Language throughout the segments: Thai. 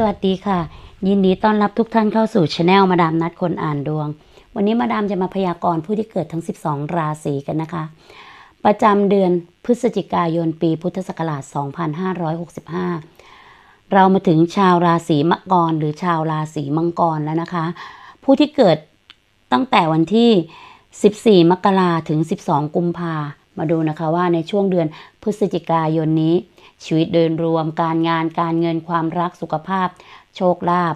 สวัสดีค่ะ ยินดีต้อนรับทุกท่านเข้าสู่ช anel มาดามนัดคนอ่านดวง วันนี้มาดามจะมาพยากรณ์ผู้ที่เกิดทั้ง 12 ราศีกันนะคะ ประจำเดือนพฤศจิกายนปีพุทธศักราช 2565 เรามาถึงชาวราศีมะกรหรือชาวราศีมังกรแล้วนะคะ ผู้ที่เกิดตั้งแต่วันที่ 14 มกราถึง 12 กุมภา มาดูนะคะว่าในช่วงเดือนพฤศจิกายนนี้ ชีวิตโดยรวมการงานการเงินความรักสุขภาพ โชคลาภ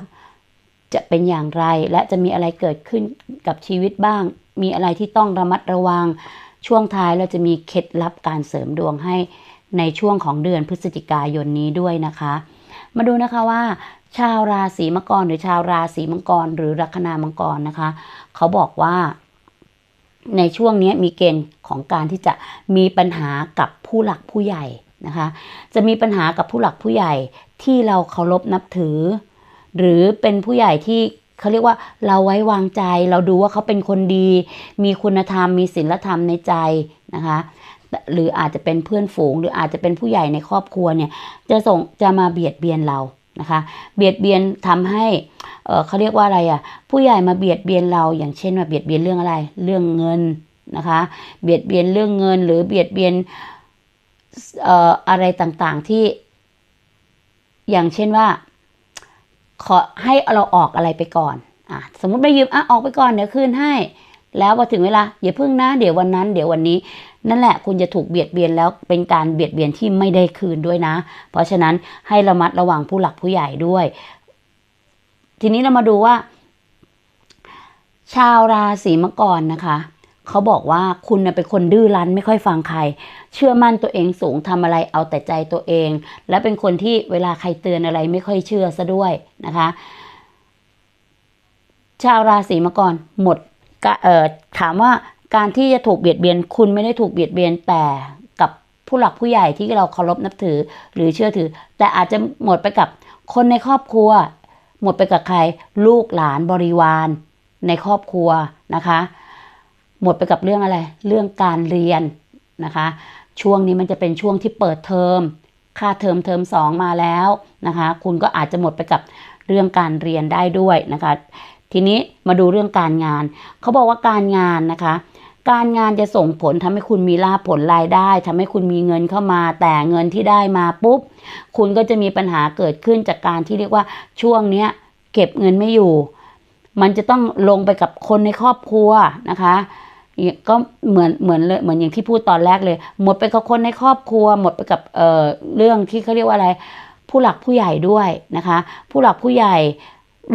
จะเป็นอย่างไรและจะมีอะไรเกิดขึ้นกับชีวิตบ้าง มีอะไรที่ต้องระมัดระวัง ช่วงท้ายเราจะมีเคล็ดลับการเสริมดวงให้ในช่วงของเดือนพฤศจิกายนนี้ด้วยนะคะ มาดูนะคะว่า ชาวราศีมังกรหรือชาวราศีมังกรหรือลัคนามังกรนะคะ เขาบอกว่า ในช่วงนี้มีเกณฑ์ของการที่จะมีปัญหากับผู้หลักผู้ใหญ่นะคะ จะมีปัญหากับผู้หลักผู้ใหญ่ที่เราเคารพนับถือ หรือเป็นผู้ใหญ่ที่เขาเรียกว่าเราไว้วางใจ เราดูว่าเขาเป็นคนดี มีคุณธรรม มีศีลธรรมในใจนะคะหรืออาจจะเป็นเพื่อนฝูง หรืออาจจะเป็นผู้ใหญ่ในครอบครัวเนี่ยจะส่งจะมาเบียดเบียนเรา นะคะ เบียดเบียนทำให้เอ่อเขาเรียกว่าอะไรอะ ผู้ใหญ่มาเบียดเบียนเราอย่างเช่นมาเบียดเบียนเรื่องอะไร เรื่องเงินนะคะ เบียดเบียนเรื่องเงิน หรือเบียดเบียนอะไรต่างๆที่ อย่างเช่นว่า ขอให้เราออกอะไรไปก่อนอะสมมติไปยืมอะออกไปก่อนเดี๋ยวคืนให้ แล้วพอถึงเวลาอย่าพึ่งนะเดี๋ยววันนั้น เดี๋ยววันนี้ นั่นแหละคุณจะถูกเบียดเบียนแล้วเป็นการเบียดเบียนที่ไม่ได้คืนด้วยนะ เพราะฉะนั้นให้ระมัดระวังผู้หลักผู้ใหญ่ด้วย ทีนี้เรามาดูว่า ชาวราศีมังกรนะคะเขาบอกว่าคุณเป็นคนดื้อรั้นไม่ค่อยฟังใคร เชื่อมั่นตัวเองสูงทำอะไรเอาแต่ใจตัวเอง และเป็นคนที่เวลาใครเตือนอะไรไม่ค่อยเชื่อซะด้วยนะคะ ชาวราศีมังกรหมดถามว่า การที่จะถูกเบียดเบียน คุณไม่ได้ถูกเบียดเบียนแต่กับผู้หลักผู้ใหญ่ที่เราเคารพนับถือหรือเชื่อถือ แต่อาจจะหมดไปกับคนในครอบครัว หมดไปกับใคร ลูกหลานบริวาร ในครอบครัวนะคะ หมดไปกับเรื่องอะไร เรื่องการเรียนนะคะ ช่วงนี้มันจะเป็นช่วงที่เปิดเทอมค่าเทอมเทอมสองมาแล้วนะคะ คุณก็อาจจะหมดไปกับเรื่องการเรียนได้ด้วยนะคะ ทีนี้มาดูเรื่องการงาน เขาบอกว่าการงานนะคะ การงานจะส่งผลทำให้คุณมีลาภผลรายได้ทำให้คุณมีเงินเข้ามา แต่เงินที่ได้มาปุ๊บ คุณก็จะมีปัญหาเกิดขึ้นจากการที่เรียกว่าช่วงเนี้ยเก็บเงินไม่อยู่ มันจะต้องลงไปกับคนในครอบครัวนะคะก็เหมือนเหมือนเลยเหมือนอย่างที่พูดตอนแรกเลย หมดไปกับคนในครอบครัว หมดไปกับเอ่อเรื่องที่เขาเรียกว่าอะไร ผู้หลักผู้ใหญ่ด้วยนะคะ ผู้หลักผู้ใหญ่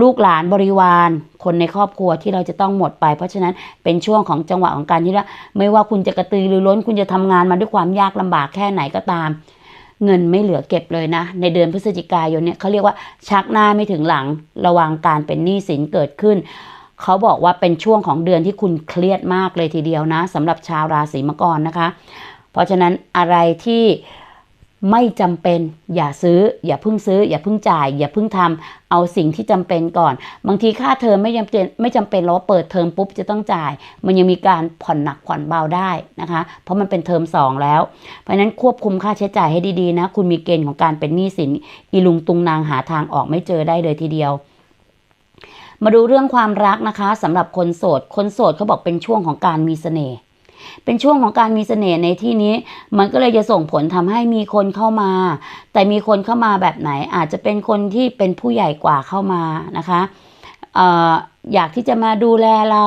ลูกหลานบริวาร คนในครอบครัวที่เราจะต้องหมดไป เพราะฉะนั้นเป็นช่วงของจังหวะของการที่ว่าไม่ว่าคุณจะกระตือรือร้น คุณจะทำงานมาด้วยความยากลำบากแค่ไหนก็ตาม เงินไม่เหลือเก็บเลยนะ ในเดือนพฤศจิกายนเนี่ยเขาเรียกว่าชักหน้าไม่ถึงหลังระวังการเป็นหนี้สินเกิดขึ้นเขาบอกว่าเป็นช่วงของเดือนที่คุณเครียดมากเลยทีเดียวนะสำหรับชาวราศีมังกรนะคะ เพราะฉะนั้นอะไรที่ ไม่จำเป็นอย่าซื้อ อย่าพิ่งซื้อ อย่าพิ่งจ่าย อย่าพิ่งทำเอาสิ่งที่จำเป็นก่อน บางทีค่าเทอมไม่จำเป็นไม่จำเป็นเราเปิดเทอมปุ๊บจะต้องจ่าย มันยังมีการผ่อนหนักผ่อนเบาได้นะคะ เพราะมันเป็นเทอมสองแล้ว เพราะฉะนั้นควบคุมค่าใช้จ่ายให้ดีๆนะ คุณมีเกณฑ์ของการเป็นหนี้สินอีลุงตุงนางหาทางออกไม่เจอได้เลยทีเดียวมาดูเรื่องความรักนะคะสำหรับคนโสด คนโสดเขาบอกเป็นช่วงของการมีเสน่ห์ เป็นช่วงของการมีเสน่ห์ในที่นี้ มันก็เลยจะส่งผลทำให้มีคนเข้ามา แต่มีคนเข้ามาแบบไหนอาจจะเป็นคนที่เป็นผู้ใหญ่กว่าเข้ามานะคะเอ่ออยากที่จะมาดูแลเรา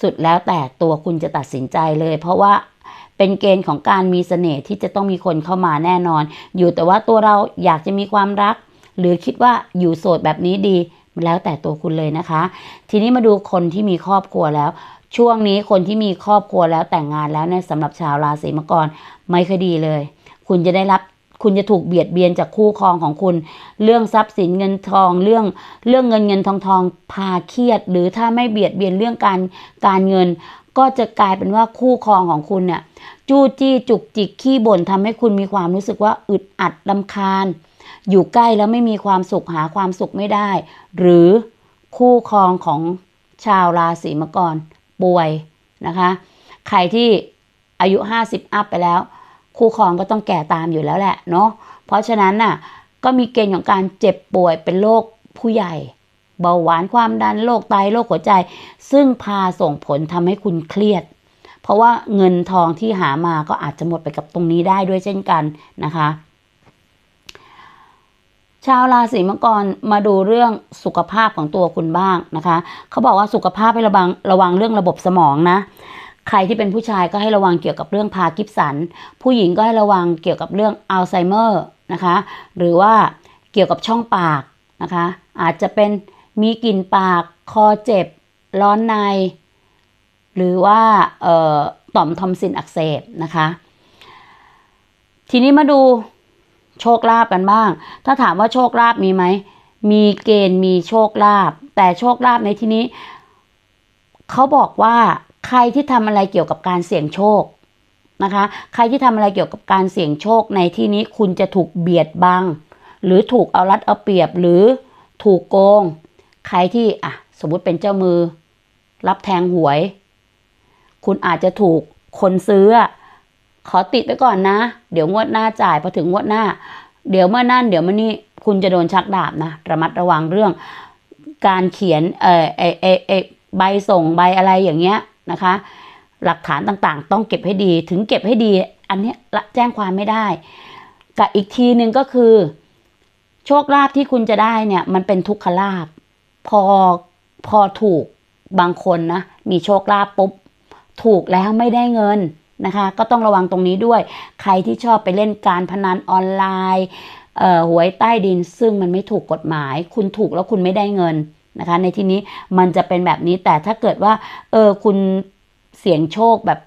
สุดแล้วแต่ตัวคุณจะตัดสินใจเลย เพราะว่าเป็นเกณฑ์ของการมีเสน่ห์ที่จะต้องมีคนเข้ามาแน่นอน อยู่แต่ว่าตัวเราอยากจะมีความรัก หรือคิดว่าอยู่โสดแบบนี้ดี แล้วแต่ตัวคุณเลยนะคะ ทีนี้มาดูคนที่มีครอบครัวแล้ว ช่วงนี้คนที่มีครอบครัวแล้วแต่งงานแล้วเนี่ยสำหรับชาวราศีมังกรไม่ค่อยดีเลย คุณจะได้รับคุณจะถูกเบียดเบียนจากคู่ครองของคุณ เรื่องทรัพย์สินเงินทองเรื่องเรื่องเงินเงินทองทองพาเครียด หรือถ้าไม่เบียดเบียนเรื่องการการเงิน ก็จะกลายเป็นว่าคู่ครองของคุณเนี่ยจู้จี้จุกจิกขี้บ่นทำให้คุณมีความรู้สึกว่าอึดอัดลำคาญ อยู่ใกล้แล้วไม่มีความสุขหาความสุขไม่ได้ หรือคู่ครองของชาวราศีมังกร ป่วยนะคะ ใครที่อายุ 50 อัพไปแล้ว คู่ครองก็ต้องแก่ตามอยู่แล้วแหละเนาะเพราะฉะนั้นน่ะก็มีเกณฑ์ของการเจ็บป่วยเป็นโรคผู้ใหญ่ เบาหวานความดันโรคไตโรคหัวใจ ซึ่งพาส่งผลทำให้คุณเครียด เพราะว่าเงินทองที่หามาก็อาจจะหมดไปกับตรงนี้ได้ด้วยเช่นกันนะคะ ชาวราศีมังกรมาดูเรื่องสุขภาพของตัวคุณบ้างนะคะ เขาบอกว่าสุขภาพให้ระวังระวังเรื่องระบบสมองนะ ใครที่เป็นผู้ชายก็ให้ระวังเกี่ยวกับเรื่องพาร์กินสัน ผู้หญิงก็ให้ระวังเกี่ยวกับเรื่องอัลไซเมอร์นะคะ หรือว่าเกี่ยวกับช่องปากนะคะ อาจจะเป็นมีกลิ่นปากคอเจ็บ ร้อนใน หรือว่าต่อมทอมซินอักเสบนะคะ ทีนี้มาดู โชคลาภกันบ้าง ถ้าถามว่าโชคลาภมีไหม มีเกณฑ์มีโชคลาภ แต่โชคลาภในที่นี้ เขาบอกว่าใครที่ทำอะไรเกี่ยวกับการเสี่ยงโชคนะคะ ใครที่ทำอะไรเกี่ยวกับการเสี่ยงโชคในที่นี้คุณจะถูกเบียดบัง หรือถูกเอารัดเอาเปรียบหรือถูกโกง ใครที่อะสมมุติเป็นเจ้ามือ รับแทงหวย คุณอาจจะถูกคนซื้อ ขอติดไว้ก่อนนะ เดี๋ยวงวดหน้าจ่ายพอถึงงวดหน้า เดี๋ยวเมื่อนั่นเดี๋ยวเมื่อนี้คุณจะโดนชักดาบนะ ระมัดระวังเรื่อง การเขียนเอ่อเอเอเอใบส่งใบอะไรอย่างเงี้ยนะคะ หลักฐานต่างๆ ต้องเก็บให้ดีถึงเก็บให้ดี อันนี้ละแจ้งความไม่ได้กับอีกทีหนึ่งก็คือ โชคลาภที่คุณจะได้เนี่ย มันเป็นทุกขลาภพอพอถูกบางคนนะ มีโชคลาภปุ๊บ ถูกแล้วไม่ได้เงิน นะคะ ก็ต้องระวังตรงนี้ด้วย ใครที่ชอบไปเล่นการพนันออนไลน์หวยใต้ดินซึ่งมันไม่ถูกกฎหมาย คุณถูกแล้วคุณไม่ได้เงินนะคะ ในที่นี้มันจะเป็นแบบนี้แต่ถ้าเกิดว่า เออคุณเสี่ยงโชคแบบ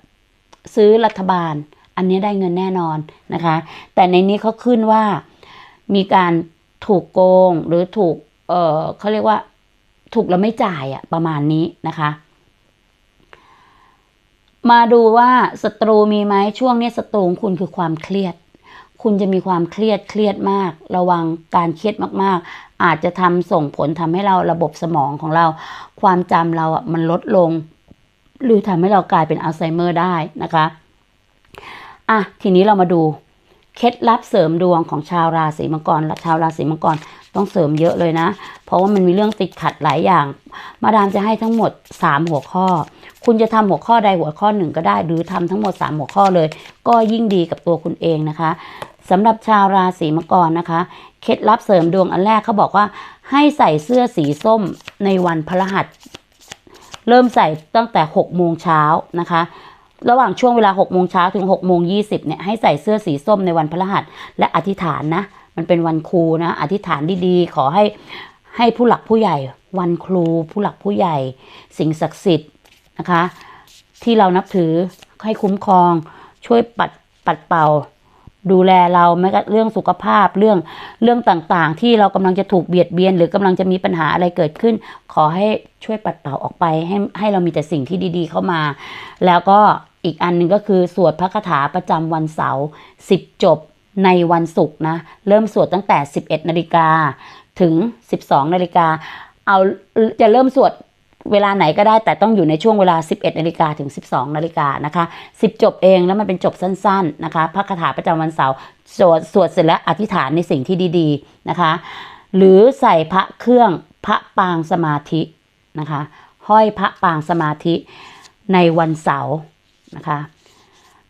ซื้อรัฐบาล อันนี้ได้เงินแน่นอนนะคะ แต่ในนี้เขาขึ้นว่ามีการถูกโกงหรือถูก เออเขาเรียกว่าถูกแล้วไม่จ่ายอะประมาณนี้นะคะ มาดูว่าศัตรูมีไหมช่วงนี้ศัตรูของคุณคือความเครียด คุณจะมีความเครียดเครียดมาก ระวังการเครียดมากๆ อาจจะทำส่งผลทำให้เราระบบสมองของเรา ความจำเราอะมันลดลง หรือทำให้เรากลายเป็นอัลไซเมอร์ได้นะคะอะทีนี้เรามาดู เคล็ดลับเสริมดวงของชาวราศีมังกรชาวราศีมังกรต้องเสริมเยอะเลยนะ เพราะว่ามันมีเรื่องติดขัดหลายอย่าง มาดามจะให้ทั้งหมด 3 หัวข้อ คุณจะทำหัวข้อใดหัวข้อหนึ่งก็ได้ หรือทำทั้งหมด 3 หัวข้อเลย ก็ยิ่งดีกับตัวคุณเองนะคะสำหรับชาวราศีมังกรนะคะ เคล็ดลับเสริมดวงอันแรกเขาบอกว่า ให้ใส่เสื้อสีส้มในวันพฤหัส เริ่มใส่ตั้งแต่6โมงเช้านะคะ ระหว่างช่วงเวลา6โมงเช้าถึง6โมง20เนี่ยให้ใส่เสื้อสีส้มในวันพฤหัส และอธิษฐานนะ มันเป็นวันครูนะ อธิษฐานดีๆ ขอให้ให้ผู้หลักผู้ใหญ่ วันครู ผู้หลักผู้ใหญ่ สิ่งศักดิ์สิทธิ์นะคะ ที่เรานับถือให้คุ้มครอง ช่วยปัดปัดเป่า ดูแลเราแม้กระทั่งเรื่องสุขภาพเรื่องเรื่องต่างๆ ที่เรากำลังจะถูกเบียดเบียน หรือกำลังจะมีปัญหาอะไรเกิดขึ้น ขอให้ช่วยปัดเป่าออกไปให้ให้เรามีแต่สิ่งที่ดี ๆ เข้ามา แล้วก็ อีกอันหนึ่งก็คือสวดพระคาถาประจำวันเสาร์สิบจบในวันศุกร์นะ เริ่มสวดตั้งแต่ 11 นาฬิกาถึง 12 นาฬิกา เอาจะเริ่มสวดเวลาไหนก็ได้แต่ต้องอยู่ในช่วงเวลา 11 นาฬิกาถึง 12 นาฬิกานะคะ 10 จบเองแล้วมันเป็นจบสั้นๆนะคะ พระคาถาประจำวันเสาร์สวดสวดเสร็จแล้วอธิษฐานในสิ่งที่ดีๆนะคะ หรือใส่พระเครื่องพระปางสมาธินะคะ ห้อยพระปางสมาธิในวันเสาร์ นะคะ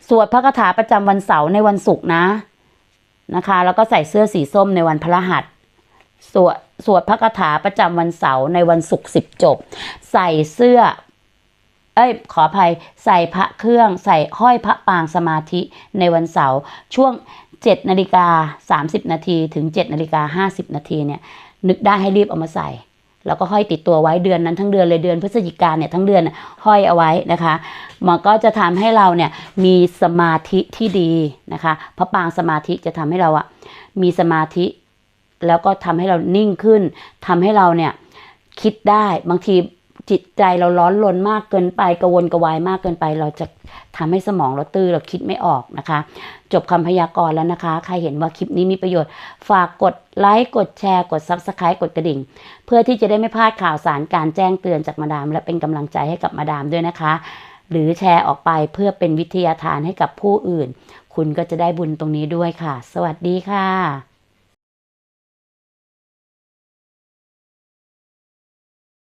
สวดพระคาถาประจำวันเสาร์ในวันศุกร์นะนะคะ แล้วก็ใส่เสื้อสีส้มในวันพฤหัสสวดสวดพระคาถาประจำวันเสาร์ในวันศุกร์สิบจบ ใส่เสื้อ เอ้ย ขออภัย ใส่พระเครื่อง ใส่ห้อยพระปางสมาธิในวันเสาร์ช่วง7นาฬิกา30นาทีถึง7นาฬิกา50นาทีเนี่ย นึกได้ให้รีบเอามาใส่ แล้วก็ห้อยติดตัวไว้เดือนนั้นทั้งเดือนเลยเดือนพฤศจิกาเนี่ยทั้งเดือนห้อยเอาไว้นะคะมันก็จะทำให้เราเนี่ยมีสมาธิที่ดีนะคะพระปางสมาธิจะทำให้เราอะมีสมาธิแล้วก็ทำให้เรานิ่งขึ้นทำให้เราเนี่ยคิดได้บางที จิตใจเราร้อนรนมากเกินไปกระวนกระวายมากเกินไป เราจะทำให้สมองเราตื้อเราคิดไม่ออกนะคะ จบคำพยากรณ์แล้วนะคะ ใครเห็นว่าคลิปนี้มีประโยชน์ ฝากกดไลค์กดแชร์กด Subscribe กดกระดิ่ง เพื่อที่จะได้ไม่พลาดข่าวสารการแจ้งเตือนจากมาดาม และเป็นกำลังใจให้กับมาดามด้วยนะคะ หรือแชร์ออกไปเพื่อเป็นวิทยาทานให้กับผู้อื่น คุณก็จะได้บุญตรงนี้ด้วยค่ะ สวัสดีค่ะ